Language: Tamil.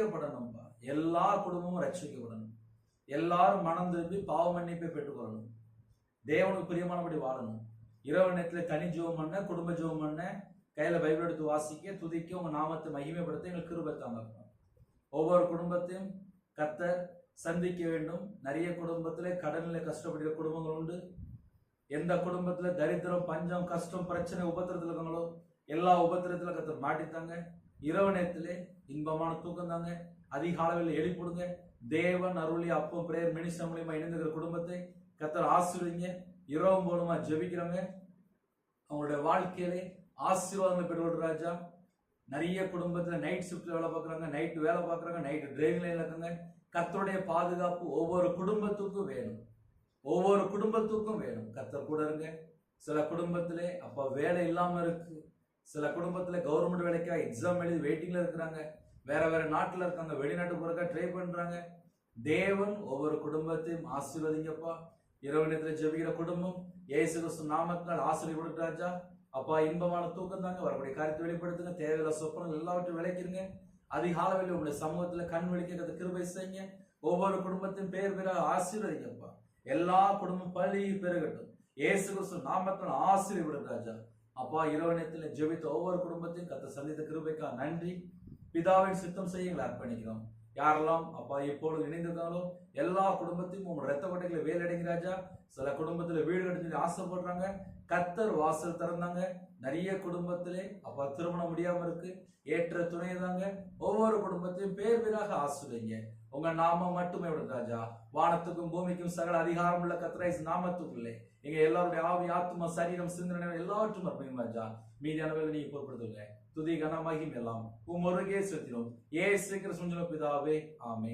ரட்சிக்கப்படணும்ப்பா எல்லா குடும்பமும் ரட்சிக்கப்படணும். எல்லாரும் மனம் திரும்பி பாவ மன்னிப்பை பெற்றுக்கொள்ளணும் தேவனுக்கு பிரியமானபடி வாழணும். இரவு நேரத்தில் தனி ஜோம் பண்ண குடும்ப ஜோம் பண்ண கையில் பைபிள் எடுத்து வாசிக்க துதிக்க உங்கள் நாமத்தை மகிமைப்படுத்த எங்களுக்கு கிருபத்தாங்க ஒவ்வொரு குடும்பத்தையும் கத்தர் சந்திக்க வேண்டும். நிறைய குடும்பத்தில் கடனில் கஷ்டப்படுகிற குடும்பங்கள் உண்டு. எந்த குடும்பத்தில் தரித்திரம் பஞ்சம் கஷ்டம் பிரச்சனை உபத்திரத்தில் இருக்காங்களோ எல்லா உபத்திரத்தில் கத்தர் மாட்டித்தாங்க. இரவு நேரத்தில் இன்பமான தூக்கம் தாங்க. அதிகாலையில் எழுப்பிடுங்க தேவன் அருளி அப்போ பிரேயர் மினிஸ்டர் மூலியமா இணைந்துக்கிற குடும்பத்தை கத்தர் ஆசீர்வதிங்க. இரவு மூலமா ஜெபிக்கிறவங்க அவங்களுடைய வாழ்க்கையிலே ஆசீர்வாதங்கள் பெறுவது ராஜா. நிறைய குடும்பத்தில் நைட் ஷிஃப்ட்டில் வேலை பார்க்குறாங்க நைட் வேலை பார்க்குறாங்க நைட் டிரைவிங் லைனில் இருக்காங்க. கத்தருடைய பாதுகாப்பு ஒவ்வொரு குடும்பத்துக்கும் வேணும். ஒவ்வொரு குடும்பத்துக்கும் வேணும். கத்தர் கூட இருங்க. சில குடும்பத்திலே அப்போ வேலை இல்லாமல் இருக்குது சில குடும்பத்தில் கவர்மெண்ட் வேலைக்காக எக்ஸாம் எழுதி வெயிட்டிங்கில் இருக்கிறாங்க. வேற வேற நாட்டில் இருக்காங்க. வெளிநாட்டு போறக்கா ட்ரை பண்ணுறாங்க தேவன் ஒவ்வொரு குடும்பத்தையும் ஆசீர்வதிங்கப்பா. இரவு நேரத்தில் ஜெபிக்கிற குடும்பம் ஏசு கிறிஸ்து நாமத்தால் ஆசிரியர் கொடுக்குறாச்சா அப்பா இன்பமான தூக்கம் தாங்க. வரக்கூடிய காரியத்தை வெளிப்படுத்துங்க. தேவையில்ல சொப்பனம் எல்லாவற்றையும் விளைக்கிறீங்க அதிகாலவில் உங்களுடைய சமூகத்தில் கண் விழிக்கிறது கிருபை செய்யுங்க. ஒவ்வொரு குடும்பத்தையும் பேர் பேராக ஆசீர்வதிங்கப்பா. எல்லா குடும்பம் பள்ளி பெருகட்டும். இயேசு கிறிஸ்து நாமத்தால் ஆசிரியர் ராஜா. அப்பா இரவு நேரத்தில் ஜெபித்த ஒவ்வொரு குடும்பத்தையும் கத்த சந்தித்த கிருபைக்கா நன்றி. பிதாவின் சித்தம் செய்ய எங்களை அர்ப்பணிக்கிறோம். யாரெல்லாம் அப்பா எப்பொழுது இணைந்திருக்காங்களோ எல்லா குடும்பத்தையும் உங்களோட ரத்த கொட்டைகளை வேலடைங்க ராஜா. சில குடும்பத்துல வீடு கட்டி ஆசைப்படுறாங்க. கத்தர் வாசல் திறந்தாங்க. நிறைய குடும்பத்திலே அப்போ திருமணம் முடியாம இருக்கு. ஏற்ற துணை தாங்க ஒவ்வொரு குடும்பத்தையும் பேர் பேராக ஆசுவீங்க உங்க நாமம் மட்டுமே விடும் ராஜா. வானத்துக்கும் பூமிக்கும் சகல அதிகாரம் உள்ள கத்ரைஸ் நாமத்துக்குள்ளே எங்க எல்லாருடைய ஆவி ஆத்மா சரீரம் சிந்தனை எல்லாவற்றும் அர்ப்பணிக்கும் ராஜா. மீதியானவர்களை நீங்க பொறுப்படுத்துங்க துதி கனமாகியும் எல்லாம் உம் முருகே செலுத்தினோம் ஏ சீக்கிரம் சுஞ்சன பிதாவே. ஆமே